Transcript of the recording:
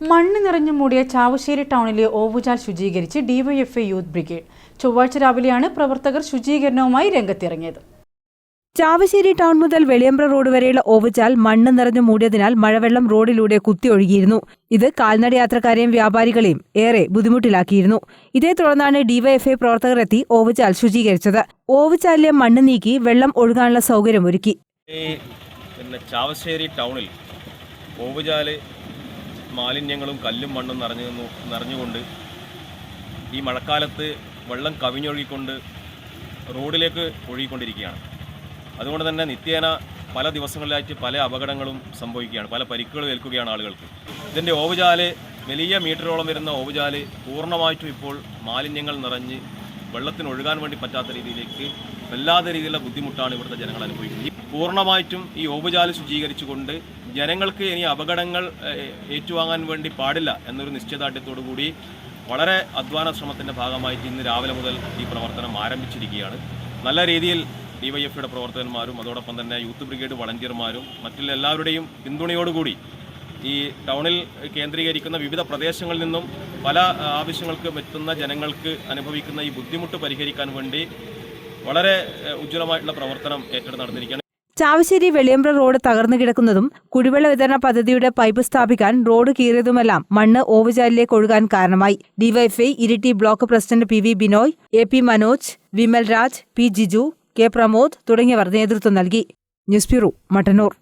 മണ്ണ് നിറഞ്ഞു മൂടിയ ചാവശ്ശേരി ടൗണിലെ ഓവുചാൽ ശുചീകരിച്ച് ഡിവൈഎഫ്ഐ യൂത്ത് ബ്രിഗേഡ്. ചൊവ്വാഴ്ച രാവിലെയാണ് പ്രവർത്തകർ ശുചീകരണവുമായി രംഗത്തിറങ്ങിയത്. ചാവശ്ശേരി ടൗൺ മുതൽ വെളിയമ്പ്ര റോഡ് വരെയുള്ള ഓവുചാൽ മണ്ണ് നിറഞ്ഞു മൂടിയതിനാൽ മഴവെള്ളം റോഡിലൂടെ കുത്തിയൊഴുകിയിരുന്നു. ഇത് കാൽനട യാത്രക്കാരെയും വ്യാപാരികളെയും ഏറെ ബുദ്ധിമുട്ടിലാക്കിയിരുന്നു. ഇതേ തുടർന്നാണ് ഡിവൈഎഫ്ഐ പ്രവർത്തകർ എത്തി ഓവുചാൽ ശുചീകരിച്ചത്. ഓവുചാലിലെ മണ്ണ് നീക്കി വെള്ളം ഒഴുകാനുള്ള സൗകര്യം ഒരുക്കി. ഈ പിന്നെ ചാവശ്ശേരി ടൗണിൽ ഓവുചാൽ മാലിന്യങ്ങളും കല്ലും മണ്ണും നിറഞ്ഞു നിറഞ്ഞുകൊണ്ട് ഈ മഴക്കാലത്ത് വെള്ളം കവിഞ്ഞൊഴുകിക്കൊണ്ട് റോഡിലേക്ക് ഒഴുകിക്കൊണ്ടിരിക്കുകയാണ്. അതുകൊണ്ട് തന്നെ നിത്യേന പല ദിവസങ്ങളിലായിട്ട് പല അപകടങ്ങളും സംഭവിക്കുകയാണ്. പല പരിക്കുകളും ഏൽക്കുകയാണ് ആളുകൾക്ക്. ഇതിന്റെ ഓവുചാൽ വലിയ മീറ്ററോളം വരുന്ന ഓവുചാൽ പൂർണമായിട്ടും ഇപ്പോൾ മാലിന്യങ്ങൾ നിറഞ്ഞ് വെള്ളത്തിന് ഒഴുകാൻ വേണ്ടി പറ്റാത്ത രീതിയിലേക്ക് വല്ലാത്ത രീതിയിലുള്ള ബുദ്ധിമുട്ടാണ് ഇവിടുത്തെ ജനങ്ങൾ അനുഭവിക്കുന്നത്. പൂർണമായിട്ടും ഈ ഓവുചാൽ ശുചീകരിച്ചുകൊണ്ട് ജനങ്ങൾക്ക് ഇനി അപകടങ്ങൾ ഏറ്റുവാങ്ങാൻ വേണ്ടി പാടില്ല എന്നൊരു നിശ്ചയദാർഢ്യത്തോടു കൂടി വളരെ അധ്വാന ശ്രമത്തിന്റെ ഭാഗമായി ഇന്ന് രാവിലെ മുതൽ ഈ പ്രവർത്തനം ആരംഭിച്ചിരിക്കുകയാണ്. നല്ല രീതിയിൽ ഡിവൈഎഫ്ഐയുടെ പ്രവർത്തകന്മാരും അതോടൊപ്പം തന്നെ യൂത്ത് ബ്രിഗേഡ് വളണ്ടിയർമാരും മറ്റുള്ള എല്ലാവരുടെയും പിന്തുണയോടുകൂടി ഈ ടൗണിൽ കേന്ദ്രീകരിക്കുന്ന വിവിധ പ്രദേശങ്ങളിൽ നിന്നും പല ആവശ്യങ്ങൾക്കും എത്തുന്ന ജനങ്ങൾക്ക് അനുഭവിക്കുന്ന ഈ ബുദ്ധിമുട്ട് പരിഹരിക്കാൻ വേണ്ടി വളരെ ഉജ്ജ്വലമായിട്ടുള്ള പ്രവർത്തനം ഏറ്റെടുത്ത് നടന്നിരിക്കുകയാണ്. ചാവശ്ശേരി വെളിയമ്പ്ര റോഡ് തകർന്നു കിടക്കുന്നതും കുടിവെള്ള വിതരണ പദ്ധതിയുടെ പൈപ്പ് സ്ഥാപിക്കാൻ റോഡ് കീറിയതുമെല്ലാം മണ്ണ് ഓവുചാലിലേക്ക് ഒഴുകാൻ കാരണമായി. DYFI Iritty block president P V Binoy A P Manoj Vimal Raj P Jiju K Pramod തുടങ്ങിയവർ നേതൃത്വം നൽകി. News bureau Mattannur.